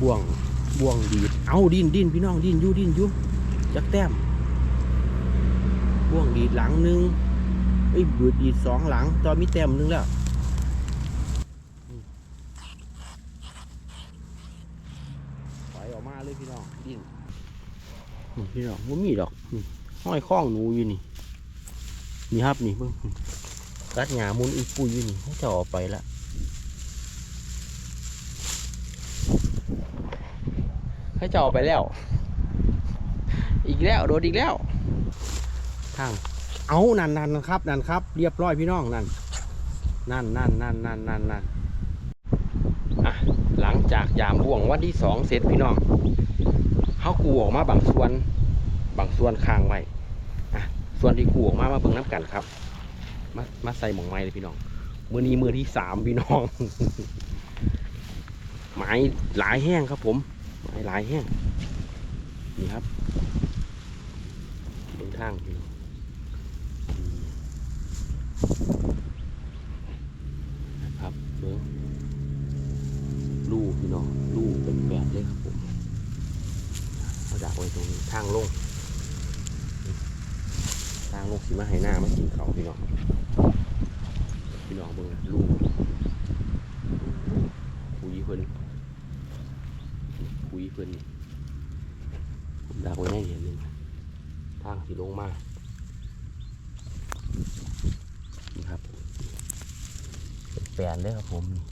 บ่วงบ่วงดีดเอาดินดินพี่น้องดินอยู่ดินอยู่จักแต้มบ่วงดีดหลังหนึ่งไอ้ยบืดดีดสองหลัง ตอนมีแต้มหนึงแล้วอืมปล่อยออกมาเลยพี่น้องดินอืมพี่น้องว่ามีดอกนี่ห้อยข้องหนูอยู่นี่นี่ครับนี่เพิ่งกัดหงามุนอีปุยอยู่นี่เขาจะออกไปละ ให้จะออกไปแล้ว อีกแล้วโดนอีกแล้วทางเอานั่นนั่นครับนั่นครับ เรียบร้อยพี่น้องนั่นนั่นนั่นนั่นนั่นนั่นนั่นอะหลังจากยามบ่วงวันที่สองเสร็จพี่น้องเขากูออกมาบางส่วนบางส่วนค้างไว้อะส่วนที่กูออกมามาเบิ่งน้ำกันครับ มามาใส่หมองไม้เลยพี่น้องมือนี้มือที่สามพี่น้องไม้หลายแห้งครับผมไม้ หลายแห้งนี่ครับเบนทางพี่น้องอืมนะครับเบิ้งลูกพี่น้องลูกเป็นแบบเลยครับผมเอาดักไว้ตรงนี้ทางลงทางลงสีมาให้หน้ามากินเขาพี่น้องพี่น้องเบิ้งลูกคุยเพิ่น คุยเพิ่นนี่ผมดักไว้ให้เห็นหนึ่งทางที่ลงมานี่ครับแปลนเลยครับผมนี่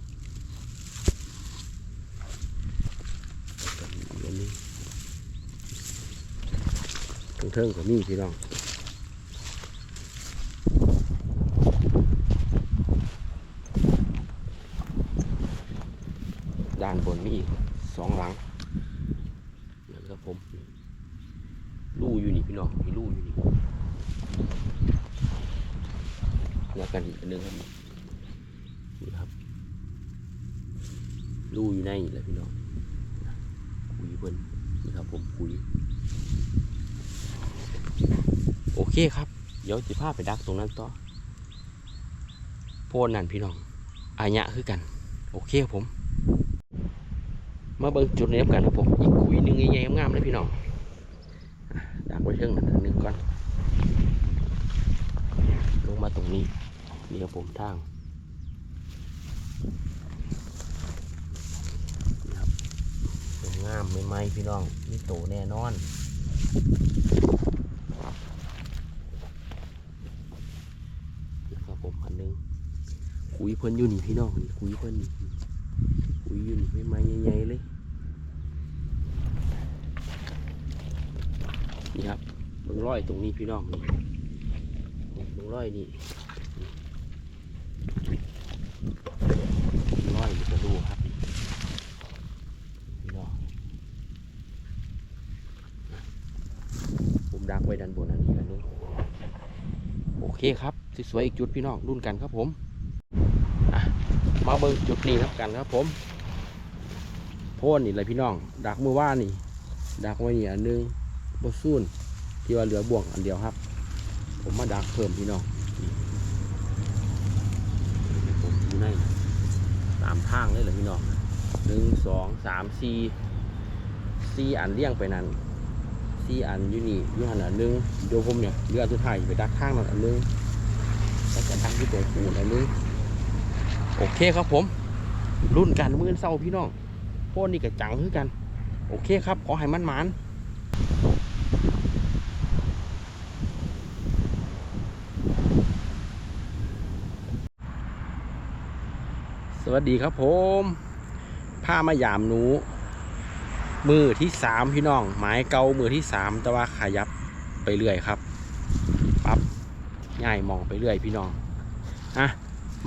อันนี้ทางเทิงก็มีพี่น้องด้านบนมีอีกสองหลัง นั่นครับผมลู่อยู่นี่พี่น้องมีลู่อยู่นี่แล้วกันอีกอันหนึงครับนี่ครับลู่อยู่ในนี่แหละพี่น้องคุยเพิ่นนี่ครับผมคุยโอ เคครับ เดี๋ยวจะพาไปดักตรงนั้นต่อโพนนั่นพี่น้องอายะคือกัน โอเคผม มาเบิ่งจุดนี้กันครับผม อีกคุยหนึ่งใหญ่ๆงามๆเลยพี่น้องดักไว้เชิงนั้นอันหนึ่งก่อน ลงมาตรงนี้นี่ครับผมทางสวยงามไม่ไหมพี่น้องนี่โตแน่นอนนะครับผมอันหนึง คุยเพิ่นอยู่นี่พี่น้องนี่คุยเพิ่นคุยอยู่นี่ไม่ไมใหญ่ๆเลยนี่ครับเบิ่งร้อยตรงนี้พี่น้องนี่เบิ่งร้อยนี่ร้อยนี่กระดูครับพี่น้องผมดักไว้ด้านบนอันนี้อันนึงโอเคครับสวยๆอีกจุดพี่น้องรุ่นกันครับผม มาเบิ่งจุดนี้ครับกันครับ ผมโพ่นนี่เลยพี่น้อง ดักมือว่านี่ ดักไว้นี่อันนึงบซูนที่ว่าเหลือบ่วงอันเดียวครับ ผมมาดักเพิ่มพี่น้องนี่ผมอยู่ในตามทางเลยเหรอพี่น้องหนึ่งสองสามสี่สี่อันเลี้ยงไปนั่นสี่อันอยู่นี่อยู่หันอันหนึงเดี๋ยวผมเนี่ยเรือสุดท้ายไปดักข้างนั่นอันหนึงแล้วก็ดักที่ตรงปูนอันหนึง โอเคครับผม รุ่นกันมื้อเศร้าพี่น้องพวกนี้กับจังคือกัน โอเคครับ ขอให้มันหมานสวัสดีครับผมผ้ามายามหนู มือที่สามพี่น้อง หมายเกามือที่สามแต่ว่าขยับไปเรื่อยครับ ปั๊บง่ายมองไปเรื่อยพี่น้อง อะ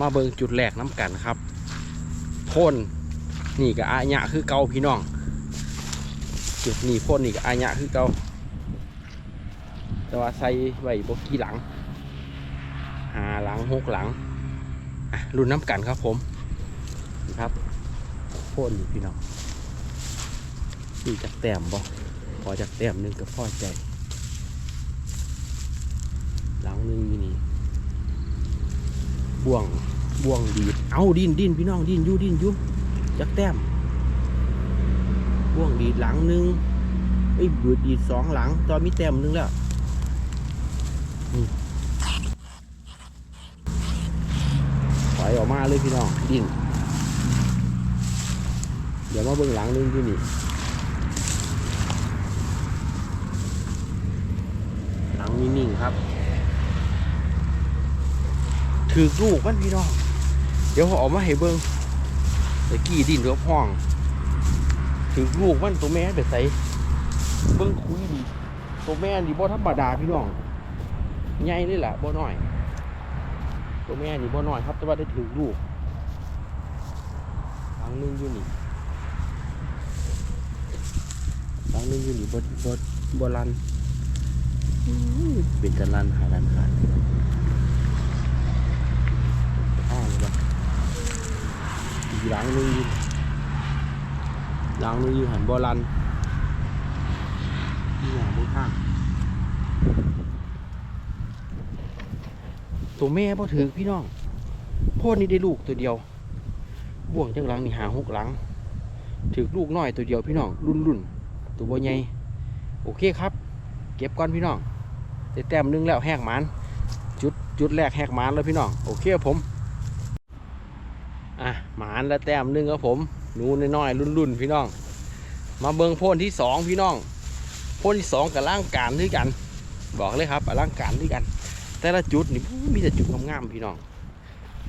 มาเบิงจุดแรกน้ำกันครับพ่นนี่กับอาญะคือเกาพี่น้อง จุดนี้พ่นนี่กับอาญะคือเกาแต่ว่าใส่ไว้บกี่หลังหาหลังหกหลังรุ่นน้ำกันครับผมครับพ่นอยู่พี่น้องนี่จากแต้มบ่พอจากแต้มนึงก็พอใจ หลังนึงนี่ บ่วงบ่วงดีดเอาดินดินพี่น้องดินยู่ดินยู่จากแต้มบ่วงดีดหลังหนึ่งไอ้บืดดีดสองหลัง ตอนมีแต้มหนึงแล้วนี่ถอยออกมาเลยพี่น้องดินเดี๋ยวมาเบิ่งหลังหนึงที่นี่หลังนิ่งๆครับ ถือลูกมันพี่น้อง เดี๋ยวเขาออกมาให้เบิ่งตะกี้ดินเรือพ่องถือลูกมันตัวแม่ไปใส่เบิ่งคุยดี ตัวแม่นี่บ่ธรรมดาพี่น้องใหญ่เลยล่ะบ่น้อย ตัวแม่นี่บ่น้อยครับ แต่ว่าได้ถือลูกหลังหนึงอยู่นี่หลังหนึงอยู่นี่บ่บ่บ่ลันอื้อเป็นกันลันหาลันขาดอ้าวเลยบ่อีก หลังนึงหลังนี้อยู่หันบอลันนี่หลังบนข้างตัวแม่พอถือพี่น้องพ่อนี่ได้ลูกตัวเดียว บ่วงจังหลังนี่หาหกหลัง ถือลูกน้อยตัวเดียวพี่น้องรุ่นรุ่นตัวบ่ใหญ่โอเคครับ เก็บก่อนพี่น้องได้แต้มนึงแล้วแหกมันจุดจุดแรกแหกมันแล้วพี่น้องโอเคผม อะหมานแล้วแต้มนึงครับผมหนูน้อยๆรุ่นๆพี่น้อง มาเบิงพ่นที่สองพี่น้องพ่นที่สองกับร่างการด้วยกัน บอกเลยครับร่างการด้วยกัน แต่ละจุดนี่มีแต่จุดงามๆพี่น้อง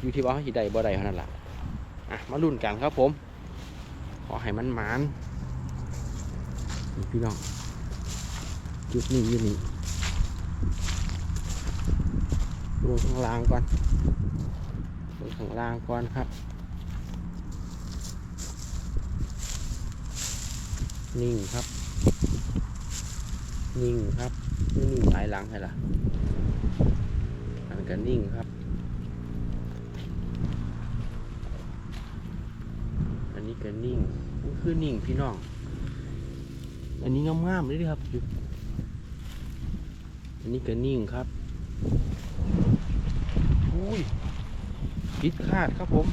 อยู่ที่ว่าเขาสิได้บ่ได้เท่านั้นแหละอะมาลุ้นกันครับผม ขอให้มันหมานพี่น้อง จุดนี้อยู่นี่ลงข้างล่างก่อนลงข้างล่างก่อนครับ นิ่งครับ นิ่งครับไม่นิ่งหลายหลังใช่ล่ะอันก็นิ่งครับ อันนี้ก็นิ่งคือนิ่งพี่น้อง อันนี้งามๆเลยด้อครับอยู่อันนี้ก็นิ่งครับอุ้ยพิดคาดครับผม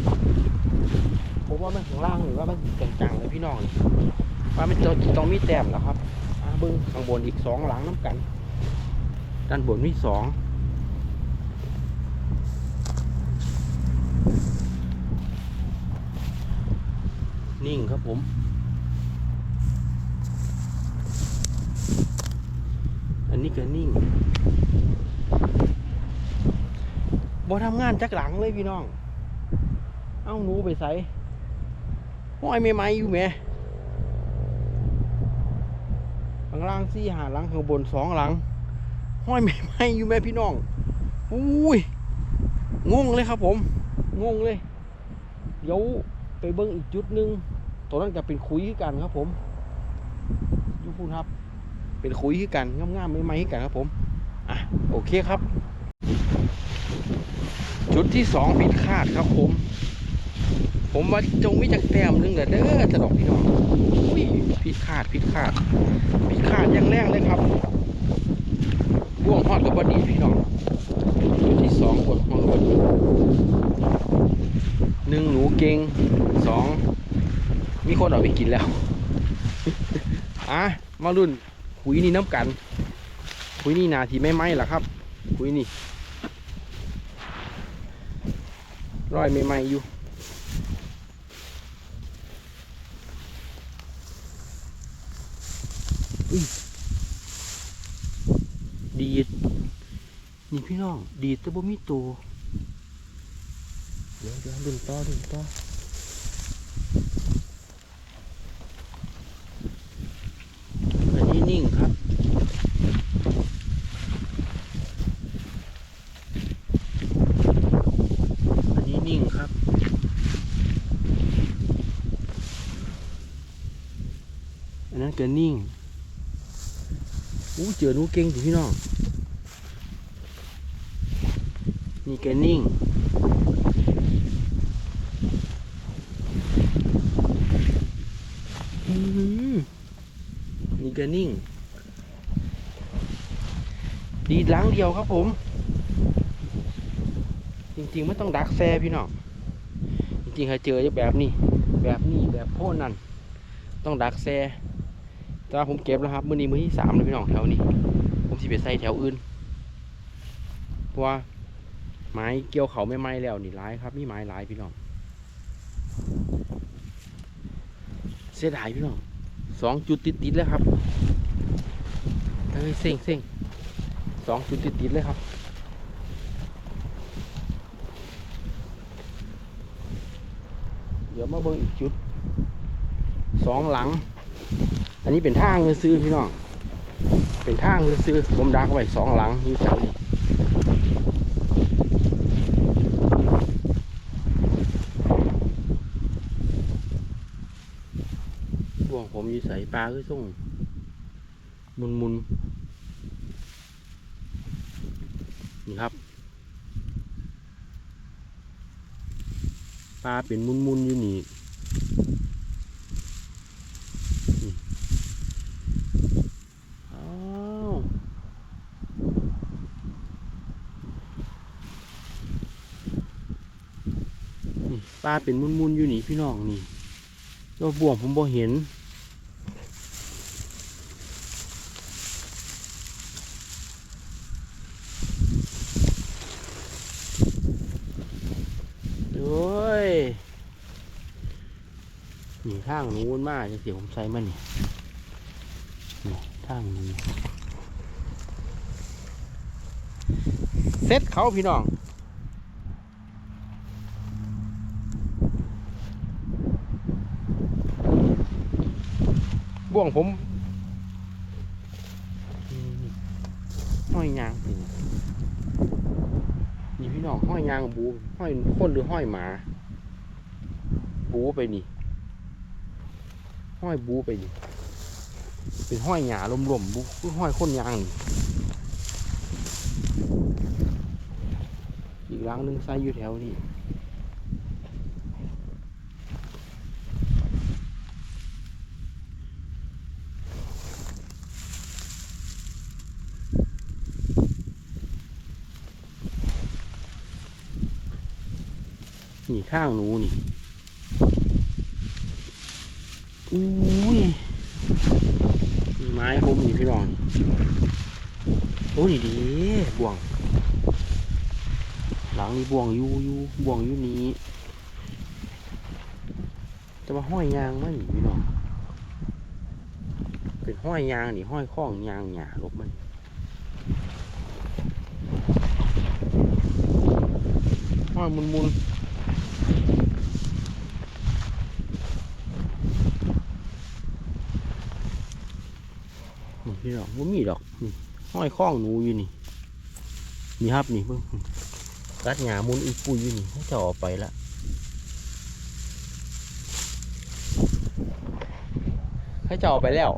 ผมว่ามันข้างล่างหรือว่ามันจังๆเลยพี่น้องนี่ ว่ามันจะต้องมีแต้มแล้วครับอาเบิ้งข้างบนอีกสองหลังน้ำกัน ด้านบนมีสองนิ่งครับผม อันนี้ก็นิ่งบ่ทำงานจักหลังเลยพี่น้อง เอ้าหนูไปใส่ห้อยไม่ไม้อยู่แหม ข้างล่างสี่หาหลังข้างบนสองหลัง ห้อยไม่ไหมอยู่แม่พี่น้องอุ้ยงงเลยครับผม งงเลย เดี๋ยวไปเบิ้งอีกจุดหนึ่งตัวนั้นจะเป็นคุยกันครับผมยูพูนครับ เป็นคุยกันง่ามๆไม่ไหมกันครับผมอะโอเคครับ จุดที่สองผิดคาดครับผม ผมว่าจงมีจักแต้มนึงเด้อเด้อจะดอกพี่น้องอุ้ยผิดคาดผิดคาดพิขาดอยังแรงเลยครับบ่วงฮอดกับบดีพี่น้องตัวที่สองบวงฮอดกับบดีหนึ่งหนูเก่งสองมีคนเอาไปกินแล้วอะมารุ่นคุยนี่น้ำกันคุยนี่นาทีไม่ไหมล่ะครับคุยนี่ร้อยไม่ไหมอยู่ ดีดนี่ พี่น้อง ดีแต่บ่มีตัวเดี๋ยวเดี๋ยวดึงต่อดึงต่ออันนี้นิ่งครับอันนี้นิ่งครับอันนั้นก็นิ่งอู้เจอหนูเก่งสิพี่น้อง นี่แกนิ่งอืมนี่แกนิ่ง ดีดหลังเดียวครับผม จริงๆไม่ต้องดักแซ่พี่น้อง จริงๆเคยเจอแบบนี้ แบบนี้แบบโพ่นนั่น ต้องดักแซ่แต่ว่าผมเก็บแล้วครับ มื้อนี้มื้อที่สามเลยพี่น้องแถวนี้ ผมสิไปใส่แถวอื่นเพราะว่า ไม้เกี่ยวเขาไม่ไหม้แล้วนี่ร้ายครับมีไม้ร้ายพี่น้องเสียดายพี่น้องสองจุดติดติดๆเลยครับเฮ้ยเซ็งเซ็งสองจุดติดติดๆเลยครับเดี๋ยวมาเบิ่งอีกจุดสองหลัง อันนี้เป็นทางซื้อๆพี่น้องเป็นทางซื้อๆผมดักไว้สองหลังอยู่แถวนี้บ่วงผมอยู่ ใส่ปลาคือส่งมุนมุนนี่ครับ ปลาเป็นมุนมุนอยู่นี่นี่อ้าวนี่ปลาเป็นมุนมุนๆอยู่นี่พี่น้องนี่ตัวบ่วงผมบ่เห็น โอ้ยางนู้นมากจะเสียผมใส่มันนี่นี่ทางนี้เซ็ตเขาพี่น้องบ่วงผมห้อยยางสินี่พี่น้องห้อยยางบูห้อยคนหรือห้อยหมา บูไปนี่ ห้อยบูไปนี่เป็นห้อยหยาลมๆบูคือห้อยคนยางอีกหลังหนึงใส่อยู่แถวนี้นี่ข้างหนูนี่ อุ้ยมีไม้ผมนี่พี่น้องโอ้ยดีบ่วง หลังนี้บ่วงอยู่อยู่บ่วงอยู่นี้จะมาห้อยยางมันพี่น้องเป็นห้อยยางนี่ห้อยข้องยางหยาลบมันห้อยมุนมุน พี่น้องว่ามีดอกนี่ห้อยข้องหนูอยู่นี่นี่ครับนี่เพิ่งรัดหงามุนอีปุยอยู่นี่เขาจะออกไปละเขาจะออกไปแล้ว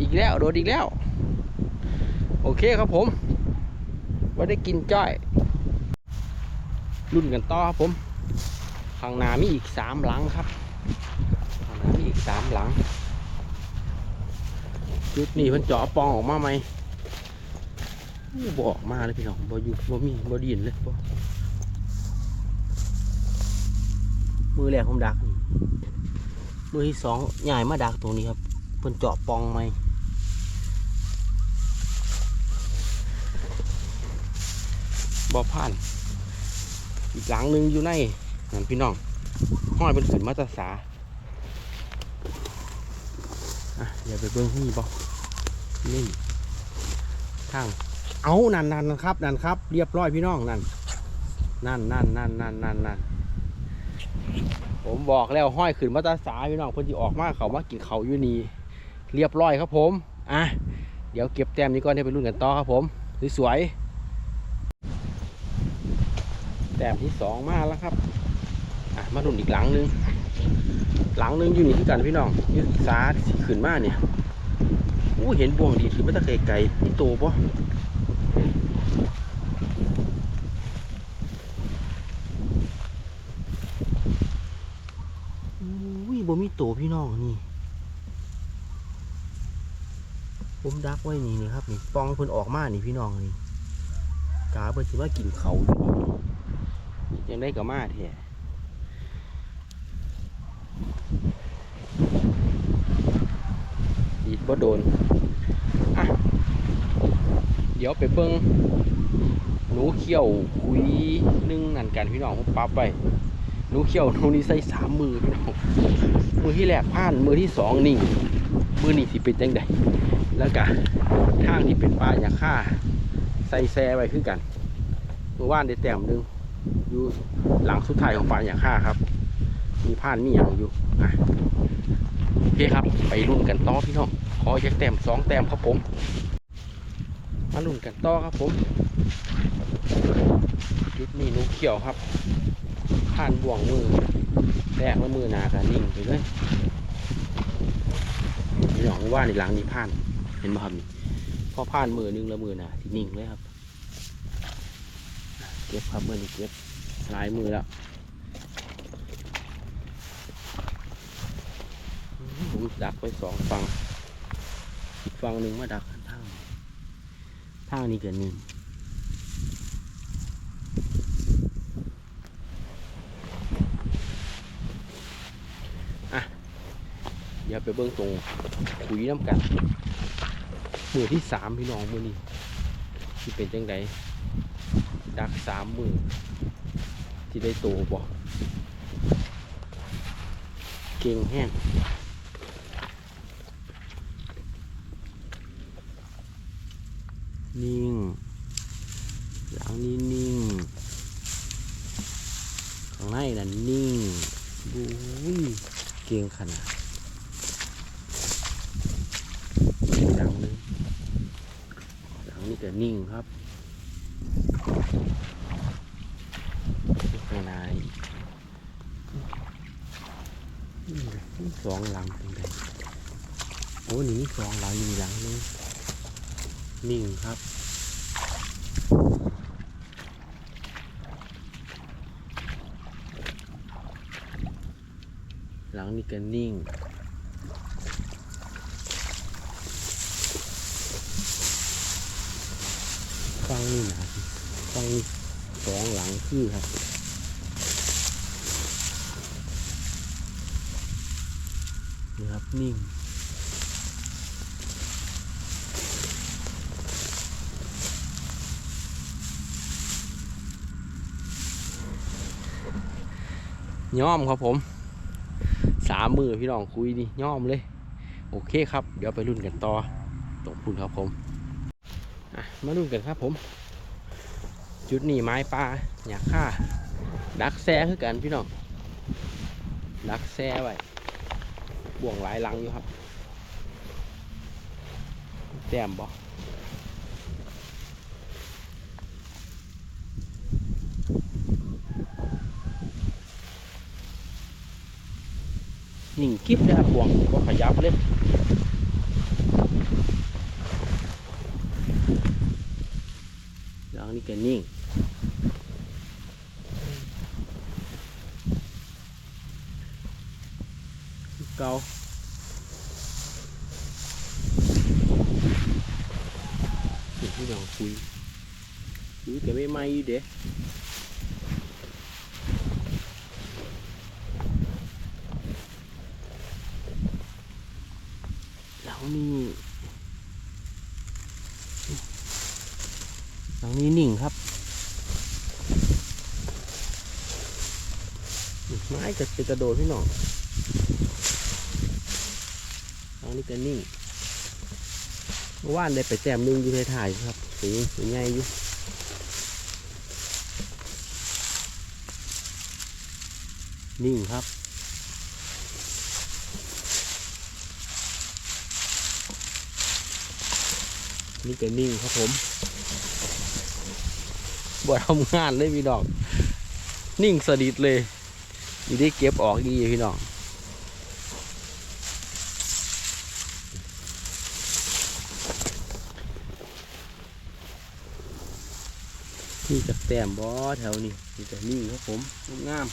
อีกแล้วโดนอีกแล้ว โอเคครับผมว่าได้กินจ้อยรุ่นกันต่อครับผมข้างหน้ามีอีกสามหลังครับข้างหน้ามีอีกสามหลัง จุดนี้เพิ่นเจาะปองออกมาไหมบออกมาเลยพี่น้องบ่อยู่บ่มีบ่ดินเลยบ่มือแรกผมดัก มือที่สองใหญ่มาดักตรงนี้ครับเพิ่นเจาะปองไหมบ่ผ่าน อีกหลังหนึงอยู่ในนั่นพี่น้องห้อยเป็นขึ้นมาตรสา อะอย่าไปเบิ่งนี่บ่นี่ทางเอานั่นนั่นครับนั่นครับ เรียบร้อยพี่น้องนั่นนั่นนั่นนั่นนั่นนั่นนั่นผมบอกแล้วห้อยขึ้นมาตาสาพี่น้องเพิ่ออกมาเขามากินเขาอยู่นี่เรียบร้อยครับผมอะเดี๋ยวเก็บแต้มนี้ก่อนให้ไปรุ่นกันต่อครับผมสวยๆแต้มที่สองมาแล้วครับอะมารุ่นอีกหลังนึง หลังนึงอยู่นี่ที่กันพี่น้องยืดสาที่ขึ้นมาเนี่ยอู้เห็นบวงดีถือมาตะไกลๆนี่โตปะอุ้ยบ่มีโตพี่น้องนี่ผมดักไว้นี่นี่ครับนี่ปองเพิ่นออกมานี่พี่น้องนี่กาเพิ่นสิว่ากินเขาอยู่นี่ยังได้กับมาแท้ อีก บ่โดนอะเดี๋ยวไปเบิ่งหนูเขี้ยวคุยนึ่งนั่นกันพี่น้องผมปั๊บไปหนูเขี้ยวหนูนี่ใส่สามมือพี่น้องมือที่แรกผ่านมือที่สองนิ่งมือนี่สิเป็นจังใดแล้วก็ทางที่เป็นปลาอย่าฆ่า ใส่แซ่ไว้คือกันเมื่อวานได้แต้มหนึงอยู่หลังสุดท้ายของปลาอย่าฆ่าครับ มีผ่านมีอย่างอยู่อะโอเคครับ ไปรุ่นกันต่อพี่น้อง ขอแยกแต้มสองแต้มครับผม มารุ่นกันต่อครับผมจุดนี้หนูเขียวครับผ่านบ่วงมือแรกแล้วมือหนากันนิ่งไปเลยพี่น้องว่าในหลังนี้ผ่าน เห็นไหมครับนี่พอผ่านมือหนึงแล้วมือหนาที่นิ่งเลยครับ เก็บครับมือนี้เก็บหลายมือแล้วผมดักไปสองฝั่ง ฝั่งหนึ่งมาดักทางทางนี้เกินหนึ่งอะเดี๋ยวไปเบิ้งตรงคุยน้ำกันมือที่สามพี่น้องมือนี้ที่เป็นจังไดดักสามมือที่ได้โตบ่เก่งแห้ง นิ่งหลังนี้นิ่งข้างในนั่นนิ่งดูเก่งขนาดหลังนึงหลังนี้ก็นิ่งครับข้างในอืมมีสองหลังตรงใดโอ้หนีสองหลังมีหลังนึง นิ่งครับ หลังนี้ก็นิ่งฟังนี่นะครับฟังนี่สองหลังคือครับนี่ครับนิ่ง ย่อมครับผมสามมือพี่น้องคุยนี่ย่อมเลย โอเคครับ เดี๋ยวไปรุ่นกันต่อตรงพุ่นครับผมมารุ่นกันครับผม จุดนี้ไม้ปลาอยากฆ่า ดักแซ่คือกันพี่น้องดักแซ่ไว้บ่วงหลายลังอยู่ครับ แต้มบ่ นิ่งกิ๊บเลยครับบ่วงก็ขยับเลยหลังนี้ก็นิ่งเกาสิ่งที่เราคุยคุยแต่ไม่ไม่เด้ หลังนี้หลังนี้นิ่งครับไม้ จะจะกระโดดพี่น้องหลังนี้ก็นิ่งเมื่อวานได้ไปแจมหนึงอยู่ในถ่ายครับสีสีใหญ่อยู่นิ่งครับนี่ก็นิ่งครับผมบ่ทำงานเลยพี่น้องนิ่งสนิทเลย นี่ได้เก็บออกดีพี่น้องนี่จะแต้มบอแถวนี้นี่จะนิ่งครับผมงาม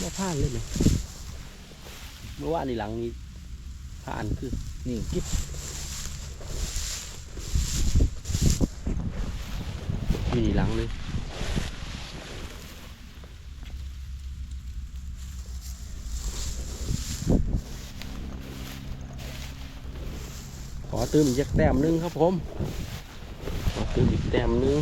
มาพลาดเลยไหมเมื่อวานในหลังนี้ผ่านคือนี่กิ๊บ สี่หลังเลยขอติมอีกแต้มนึงครับผม ขอเติมอีกแต้มนึง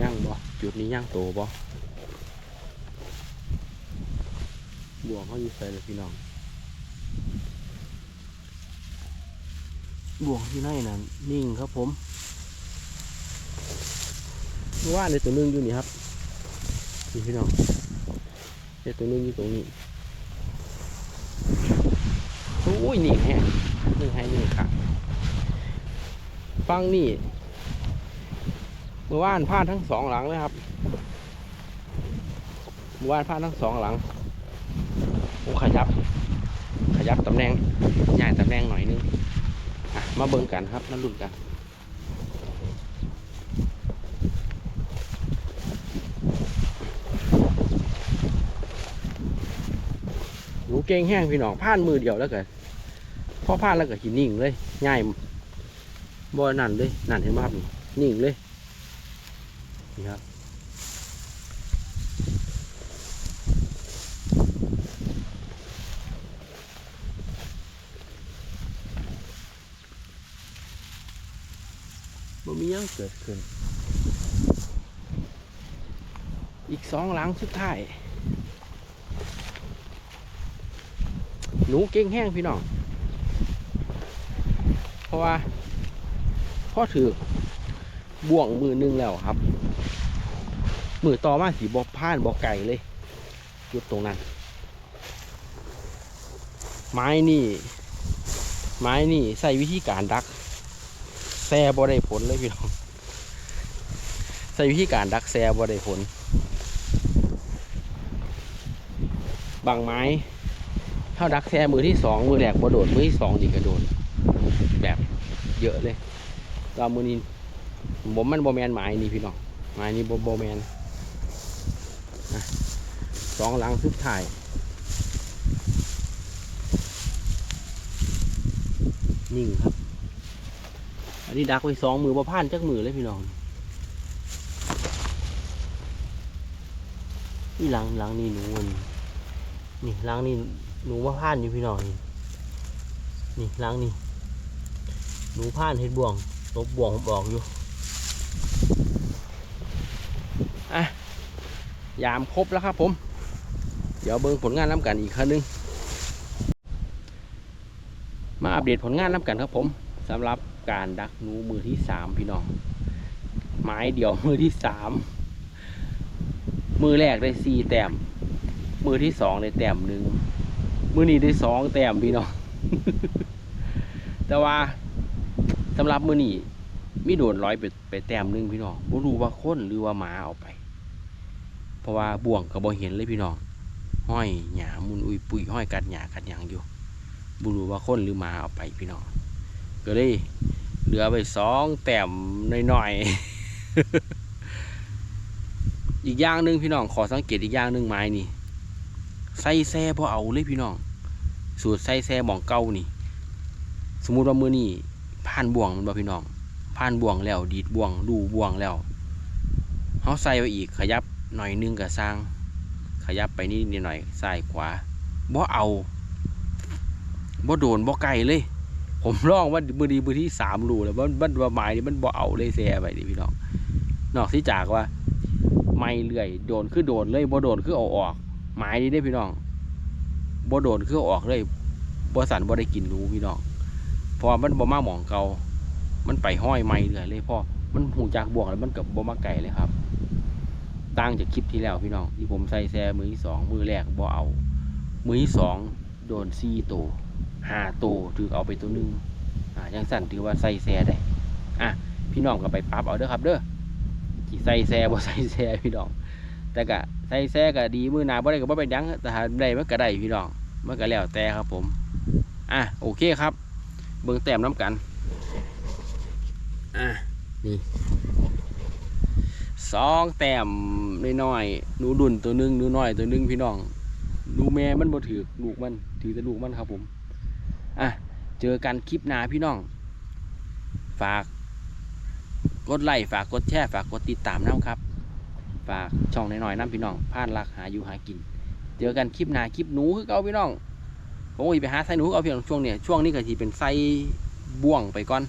ย่างบ่จุดนี้ย่างโตบ่บวกเขาอยู่ใส่เลยพี่น้อง บ่วงที่ไหนนั่นนิ่งครับผมเมื่อว่านในตัวนึงอยู่นี่ครับนี่พี่น้องในตัวนึงอยู่ตรงนี้โอ้ยนี่แฮะนี่ให้นี่ค่ะฟังนี่เมื่อวานพลาดทั้งสองหลังเลยครับเมื่อวานพลาดทั้งสองหลังผมขยับ ขยับตำแหน่งย้ายตำแหน่งหน่อยนึง มาเบิ่งกันครับนั่นรุ่นกันหนูเก่งแห้งพี่น้องผ่านมือเดียวแล้วก็พอผ่านแล้วก็หินนิ่งเลยง่ายบ่นั่นเลยนั่นเห็นไหมครับนี่นิ่งเลยนี่ครับบ่มีหยัง เกิดขึ้น อีกสองหลังสุดท้าย หนูเก่งแห้งพี่น้อง เพราะว่าพ่อถือบ่วงมือหนึงแล้วครับ มือต่อมาสีบอกผ่านบอกไก่เลยหยุดตรงนั้น ไม้นี่ ไม้นี่ใส่วิธีการดักแซ่บ่ได้ผลเลยพี่น้อง ส่วิธีการดักแซ่บ่ได้ผล บางไม้เท่าดักแซมือที่สองมือแรกบ่โดดมือที่สองนี่กระโดดแบบเยอะเลยตอนมือนี้ผมมันโบแมนหมายนี่พี่น้องหมายนี่โบโบแมนสองหลังสุดท้ายนิ่งครับ อันนี้ดักไว้สองมือบ่ผ่านจักมือเลยพี่น้อง นี่หลังหลังนี่หนูมันนี่ล้างนี่หนูมาผ่านอยู่พี่น้องนี่นี่ล้างนี่หนูผ่านเห็ดบ่วงลบบ่วงผมบอกอยู่อะยามครบแล้วครับผม เดี๋ยวเบิ่งผลงานน้ำกันอีกครั้งหนึง มาอัปเดตผลงานน้ำกันครับผมสำหรับการดักหนูมือที่สามพี่น้องไม้เดี่ยวมือที่สาม มือแรกได้สี่แต้มมือที่สองได้แต้มหนึ่งมือนี้ได้สองแต้มพี่น้องแต่ว่าสำหรับมือนี้มีโดนร้อยไปไปแต้มหนึ่งพี่น้องบ่รู้ว่าคนหรือว่าหมาเอาไป เพราะว่าบ่วงก็บ่เห็นเลยพี่น้องห้อยหยามุนอุยปุยห้อยกัดหยากัดหยางอยู่บ่รู้ว่าคนหรือหมาเอาไปพี่น้องก็เลยเหลือไปสองแต้มน้อยๆ อีกอย่างหนึ่งพี่น้องขอสังเกตอีกอย่างหนึ่งไม้นี่ใส่แซ่พอเอาเลยพี่น้อง สูตรใส่แซ่หมองเก่านี่ สมมุติว่ามือนี่ผ่านบ่วงมันบ่พี่น้องผ่านบ่วงแล้ว ดีดบ่วง ดูบ่วงแล้วเขาใส่ไว้อีกขยับหน่อยนึงกับสร้าง ขยับไปนิดนิดหน่อยซ้ายขวาบ่เอาบ่โดนบ่ไกลเลย ผมลองว่ามือดีมือที่สามรูแล้วมันมันว่าไม้นี่มันบ่เอาเลยแซ่ไปดิพี่น้องนอกที่จากว่า ไม่เลื่อยโดนคือโดนเลยบ่โดนคือเอาออก หมายนี้ได้พี่น้องบ่โดนคือออกเลยบ่สันบ่ได้กินรู้พี่น้องพราะว่ามันบ่มาหมองเก่ามันไปห้อยไม่เรื่อยเลยพราะมันหูจากบวงแล้วมันกับบ่มาไก่เลยครับต่างจากคลิปที่แล้วพี่น้องที่ผมใส่แซมือที่สองมือแรกบ่เอา มือที่สองโดนซี่โตห้าโตถือเอาไปตัวหนึงอ่ายังสั่นถือว่าใส่แซ่ได้อะพี่น้องก็ไปปรับเอาเด้อครับเด้อ ทีใส่แซ่บ่ใส่แซ่พี่น้องแต่ก็ใส่แซ่ก็ดีมือหนาบ่ได้ก็บ่เป็นหยังแต่ถ้าได้มันก็ได้พี่น้องมันก็แล้วแต่ครับผมอะโอเคครับ เบิ่งแต้มน้ำกันอะนี่สองแต้มน้อยๆหนูดุนตัวหนึงหนูน้อยตัวหนึงพี่น้องหนูแม่มันบ่ถือลูกมันถือแต่ลูกมันครับผมอะเจอกันคลิปหน้าพี่น้อง ฝาก กดไลค์ฝากกดแชร์ฝากกดติดตามน้ำครับ ฝากช่องน้อยๆน้ำพี่น้องผ่านรักหาอยู่หากิน เจอกันคลิปหน้าคลิปหนูคือเก่าพี่น้องผมก็สิไปหาไส้หนูคือเอาเพียงช่วงเนี่ยช่วงนี้ก็สิเป็นไส้บ่วงไปก่อน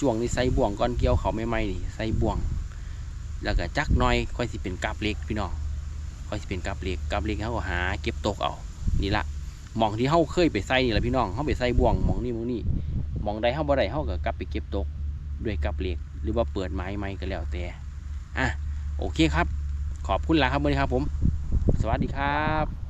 ช่วงนี้ไส้บ่วงก่อนเกี่ยวเขาไม่ไม่นี่ไส้บ่วง แล้วก็จักหน้อยค่อยสิเป็นกาบเล็กพี่น้องค่อยสิเป็นกาบเล็กกาบเล็กเขาก็หา เก็บตกเอานี่ละมองที่เขาเคยไปใส่นี่แหละพี่น้องเขาไปใส่บ่วงมองนี่มองนี่มองใดเขาบ่ได้เขาก็กลับไปเก็บตกด้วยกาบเล็ก หรือว่าเปิดไม้ไม้ก็แล้วแต่อะโอเคครับ ขอบคุณละครับวันนี้ครับผม สวัสดีครับ